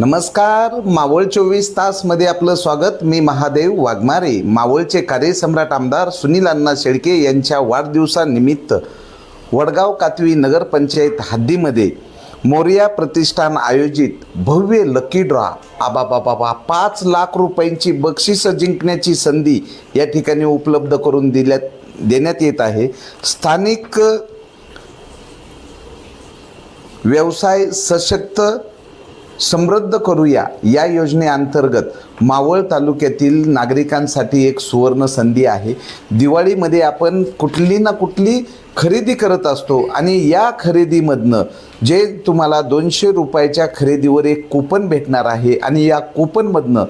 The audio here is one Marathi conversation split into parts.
नमस्कार मावळ चोवीस तासमध्ये आपलं स्वागत. मी महादेव वाघमारे. मावळचे कार्यसम्राट आमदार सुनील अण्णा शेळके यांच्या वाढदिवसानिमित्त वडगाव कातवी नगरपंचायत हद्दीमध्ये मोर्या प्रतिष्ठान आयोजित भव्य लकी ड्रॉ आबा बाबा पाच लाख रुपयांची बक्षिसं जिंकण्याची संधी या ठिकाणी उपलब्ध करून दिल्यात देण्यात येत आहे. स्थानिक व्यवसाय सशक्त समृद्ध करूया. या योजनेअंतर्गत मावळ तालुक्यातील नागरिकांसाठी एक सुवर्ण संधी आहे. दिवाळीमध्ये आपण कुठली ना कुठली खरेदी करत असतो आणि या खरेदीमधनं जे तुम्हाला दोनशे रुपयाच्या खरेदीवर एक कुपन भेटणार आहे आणि या कुपनमधनं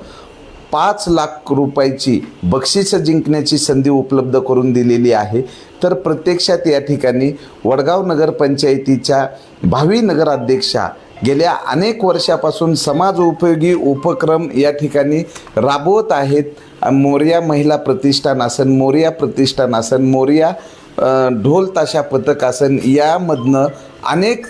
पाच लाख रुपयाची बक्षिसं जिंकण्याची संधी उपलब्ध करून दिलेली आहे. तर प्रत्यक्षात या ठिकाणी वडगाव नगरपंचायतीच्या भावी नगराध्यक्षा गेल्या अनेक वर्षापासून समाज उपयोगी उपक्रम या ठिकाणी राबवत आहेत. मोर्या महिला प्रतिष्ठान असन मोर्या प्रतिष्ठान असन मोर्या ढोल ताशा पथक असन यामधनं अनेक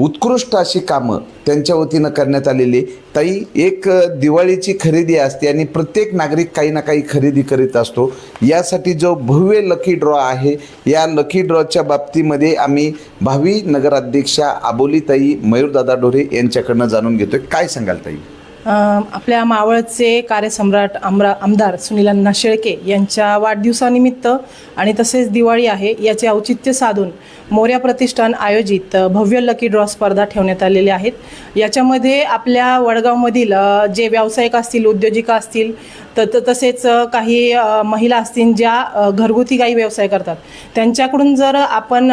उत्कृष्ट अशी कामं त्यांच्या वतीनं करण्यात आलेली ताई एक दिवाळीची खरेदी असते आणि प्रत्येक नागरिक काही ना काही खरेदी करीत असतो. यासाठी जो भव्य लकी ड्रॉ आहे या लकी ड्रॉच्या बाबतीमध्ये आम्ही भावी नगराध्यक्षा आबोलीताई मयूरदादा ढोरे यांच्याकडनं जाणून घेतोय. काय सांगाल ताई? आपल्या मावळचे कार्यसम्राट आमरा आमदार सुनीलांना शेळके यांच्या वाढदिवसानिमित्त आणि तसेच दिवाळी आहे याचे औचित्य साधून मोर्या प्रतिष्ठान आयोजित भव्य लकी ड्रॉ स्पर्धा ठेवण्यात आलेल्या आहेत. याच्यामध्ये आपल्या वडगावमधील जे व्यावसायिक असतील उद्योजिका असतील त त- तसेच काही महिला असतील ज्या घरगुती काही व्यवसाय करतात त्यांच्याकडून जर आपण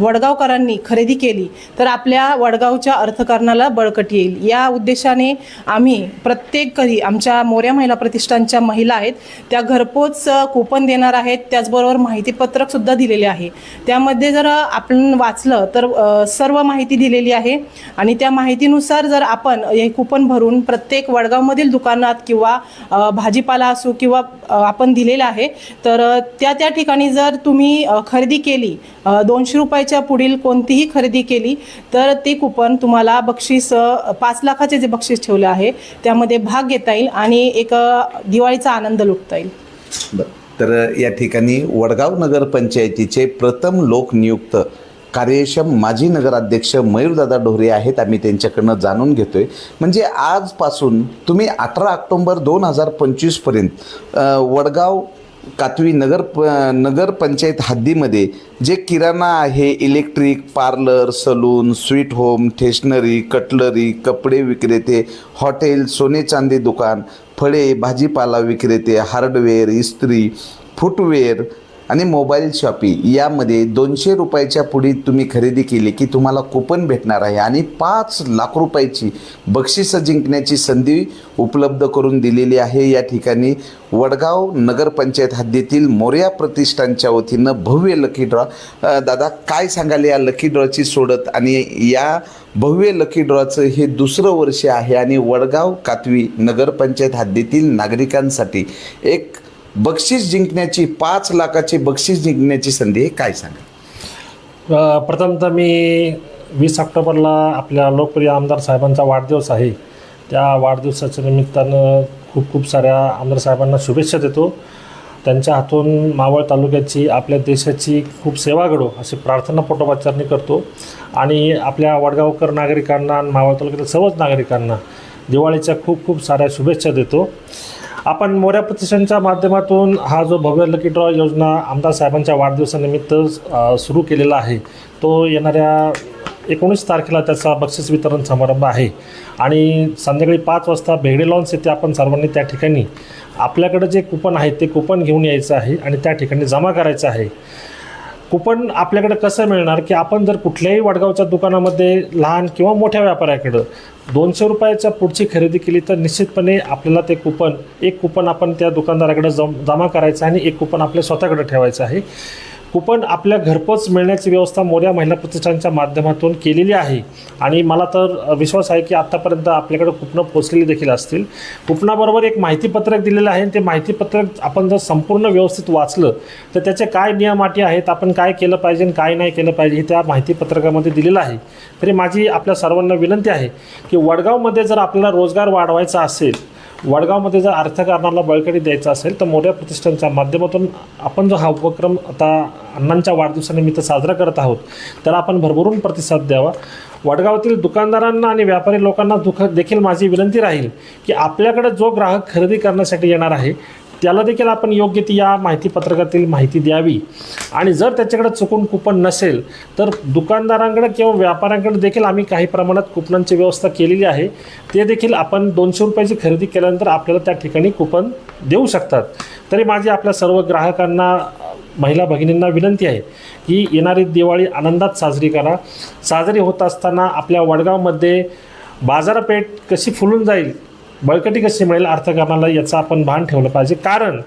वडगावकरांनी खरेदी केली तर आपल्या वडगावच्या अर्थकारणाला बळकटी येईल. या उद्देशाने आम्ही प्रत्येक घरी आमच्या मोऱ्या महिला प्रतिष्ठानच्या महिला आहेत त्या घरपोच कुपन देणार आहेत त्याचबरोबर माहितीपत्रकसुद्धा दिलेले आहे. त्यामध्ये जर आपण वाचलं तर सर्व माहिती दिलेली आहे आणि त्या माहितीनुसार जर आपण हे कुपन भरून प्रत्येक वडगावमधील दुकानात किंवा भाजीपाला असो किंवा आपण दिलेलं आहे तर त्या त्या ठिकाणी जर तुम्ही खरेदी केली दोनशे रुपयाच्या पुढील कोणतीही खरेदी केली तर ते कुपन तुम्हाला बक्षीस पाच लाखाचे जे बक्षीस ठेवले आहे. त्यामध्ये भाग घेता येईल आणि एक दिवाळीचा आनंद लुटता येईल. बरं. तर या ठिकाणी वडगाव नगरपंचायतीचे प्रथम लोकनियुक्त कार्यक्षम माजी नगराध्यक्ष मयूरदादा ढोरे आहेत आम्ही त्यांच्याकडनं जाणून घेतोय. म्हणजे आजपासून तुम्ही अठरा ऑक्टोंबर दोन हजार पंचवीसपर्यंत वडगाव कातवी नगर प नगरपंचायत हद्दीमध्ये जे किराणा आहे electric parlour saloon sweet home stationery cutlery कपडे विक्रेते हॉटेल सोने चांदी दुकान फळे भाजीपाला विक्रेते हार्डवेअर इस्त्री फुटवेअर आणि मोबाईल शॉपी यामध्ये दोनशे रुपयाच्या पुढे तुम्ही खरेदी केली की तुम्हाला कुपन भेटणार आहे. आणि पाच लाख रुपयाची बक्षिसं जिंकण्याची संधी उपलब्ध करून दिलेली आहे. या ठिकाणी वडगाव नगरपंचायत हद्दीतील मोर्या प्रतिष्ठानच्या वतीनं भव्य लकी ड्रॉ दादा काय सांगाल या लकी ड्रॉची सोडत? आणि या भव्य लकी ड्रॉचं हे दुसरं वर्ष आहे आणि वडगाव कातवी नगरपंचायत हद्दीतील नागरिकांसाठी एक बक्षीस जिंकण्याची पाच लाखाची बक्षीस जिंकण्याची संधी आहे काय सांगा प्रथमतः मी वीस ऑक्टोबरला आपल्या लोकप्रिय आमदार साहेबांचा वाढदिवस आहे. त्या वाढदिवसाच्या निमित्तानं खूप खूप साऱ्या आमदार साहेबांना शुभेच्छा देतो. त्यांच्या हातून मावळ तालुक्याची आपल्या देशाची खूप सेवा घडो अशी प्रार्थना पोटोपाचारणी करतो. आणि आपल्या वडगावकर नागरिकांना आणि मावळ तालुक्यातील सर्वच नागरिकांना दिवाळीच्या खूप खूप साऱ्या शुभेच्छा देतो. आपण मोऱ्या प्रतिष्ठानच्या माध्यमातून हा जो भव्य लकी ड्रॉ योजना आमदार साहेबांच्या वाढदिवसानिमित्त सुरू केलेला आहे तो येणाऱ्या एकोणीस तारखेला त्याचा बक्षीस वितरण समारंभ आहे. आणि संध्याकाळी पाच वाजता भेगडे लॉन्स येथे आपण सर्वांनी त्या ठिकाणी आपल्याकडे जे कुपन आहे ते कुपन घेऊन यायचं आहे आणि त्या ठिकाणी जमा करायचं आहे. कुपन आपल्याकडे कसं मिळणार की आपण जर कुठल्याही वडगावच्या दुकानामध्ये लहान किंवा मोठ्या व्यापाऱ्याकडं दोनशे रुपयाच्या पुढची खरेदी केली तर निश्चितपणे आपल्याला ते कुपन एक कुपन आपण त्या दुकानदाराकडे जम जमा करायचं आहे आणि एक कुपन आपल्या स्वतःकडे ठेवायचं आहे. कुपन आपल्या घरपोच मिळण्याची व्यवस्था मोर्या महिला प्रतिष्ठानच्या माध्यमातून केलेली आहे. आणि मला तर विश्वास आहे की आत्तापर्यंत आपल्याकडे कुपनं पोचलेली देखील असतील. कुपनाबरोबर एक माहितीपत्रक दिलेलं आहे आणि ते माहितीपत्रक आपण जर संपूर्ण व्यवस्थित वाचलं तर त्याचे काय नियम अटी आहेत आपण काय केलं पाहिजे आणि काय नाही केलं पाहिजे हे त्या माहितीपत्रकामध्ये दिलेलं आहे. तरी माझी आपल्या सर्वांना विनंती आहे की वडगावमध्ये जर आपल्याला रोजगार वाढवायचा असेल वडगावमध्ये जर अर्थकारणाला बळकटी द्यायचा असेल तर मोठ्या प्रतिष्ठानच्या माध्यमातून आपण जो हा उपक्रम आता अण्णांच्या वाढदिवसानिमित्त साजरा करत आहोत त्याला आपण भरभरून प्रतिसाद द्यावा. वडगावातील दुकानदारांना आणि व्यापारी लोकांना दुख देखील माझी विनंती राहील की आपल्याकडे जो ग्राहक खरेदी करण्यासाठी येणार आहे त्याला देखील आपण योग्य ती या माहितीपत्रकातील माहिती द्यावी. आणि जर त्याच्याकडे चुकून कुपन नसेल तर दुकानदारांकडे किंवा व्यापाऱ्यांकडे देखील आम्ही काही प्रमाणात कुपनांची व्यवस्था केलेली आहे. ते देखील आपण दोनशे रुपयाची खरेदी केल्यानंतर आपल्याला त्या ठिकाणी कुपन देऊ शकतात. तरी माझी आपल्या सर्व ग्राहकांना महिला भगिनींना विनंती आहे की येणारी दिवाळी आनंदात साजरी करा. साजरी होत असताना आपल्या वडगावमध्ये बाजारपेठ कशी फुलून जाईल बळकटी कशी मिळेल अर्थकारणाला याचं आपण भान ठेवलं पाहिजे. कारण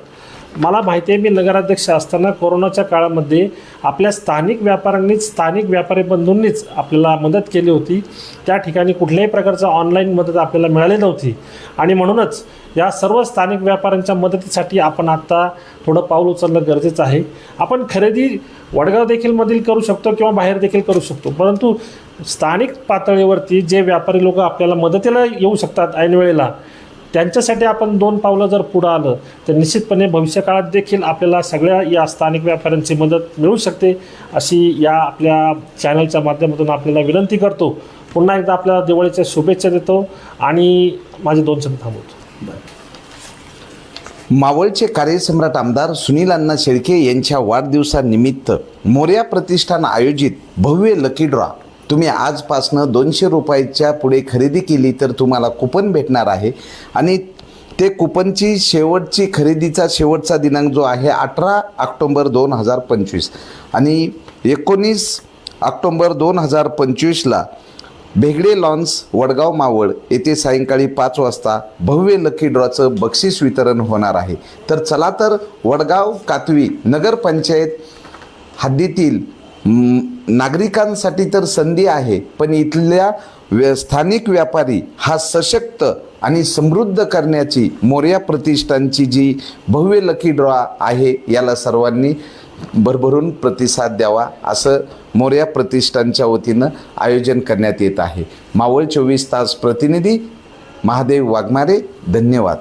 मला माहिती आहे मी नगराध्यक्ष असताना कोरोनाच्या काळामध्ये आपल्या स्थानिक व्यापाऱ्यांनीच स्थानिक व्यापारी बंधूंनीच आपल्याला मदत केली होती. त्या ठिकाणी कुठल्याही प्रकारचं ऑनलाईन मदत आपल्याला मिळाली नव्हती. आणि म्हणूनच या सर्व स्थानिक व्यापाऱ्यांच्या मदतीसाठी आपण आत्ता थोडं पाऊल उचलणं गरजेचं आहे. आपण खरेदी वडगाव देखील मधील करू शकतो किंवा बाहेर देखील करू शकतो. परंतु स्थानिक पातळीवरती जे व्यापारी लोक आपल्याला मदतीला येऊ शकतात ऐन वेळेला त्यांच्यासाठी आपण दोन पावलं जर पुढं आलं तर निश्चितपणे भविष्यकाळात देखील आपल्याला सगळ्या या स्थानिक व्यापाऱ्यांची मदत मिळू शकते अशी या आपल्या चॅनलच्या माध्यमातून आपल्याला विनंती करतो. पुन्हा एकदा आपल्याला दिवाळीच्या शुभेच्छा देतो आणि माझे दोन शब्द थांबवतो. मावळचे कार्यसम्राट आमदार सुनील अण्णा शेळके यांच्या वाढदिवसानिमित्त मोर्या प्रतिष्ठान आयोजित भव्य लकी ड्रॉ तुम्ही आजपासनं दोनशे रुपयाच्या पुढे खरेदी केली तर तुम्हाला कुपन भेटणार आहे. आणि ते कुपनची शेवटची खरेदीचा शेवटचा दिनांक जो आहे अठरा ऑक्टोंबर दोन हजार पंचवीस. आणि एकोणीस ऑक्टोंबर दोन हजार पंचवीसला भेगडे लॉन्स वडगाव मावळ येथे सायंकाळी पाच वाजता भव्य लकी ड्रॉचं बक्षीस वितरण होणार आहे. तर चला तर वडगाव कातवी नगरपंचायत हद्दीतील नागरिकांसाठी तर संधी आहे पण इथल्या व्य स्थानिक व्यापारी हा सशक्त आणि समृद्ध करण्याची मोर्या प्रतिष्ठानची जी भव्य लकी ड्रॉ आहे याला सर्वांनी भरभरून प्रतिसाद द्यावा असं मोर्या प्रतिष्ठानच्या वतीनं आयोजन करण्यात येत आहे. मावळ चोवीस तास प्रतिनिधी महादेव वाघमारे धन्यवाद.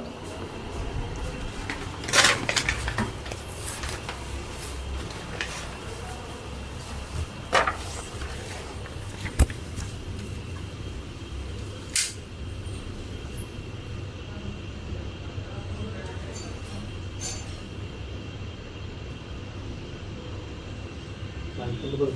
ఎందుకు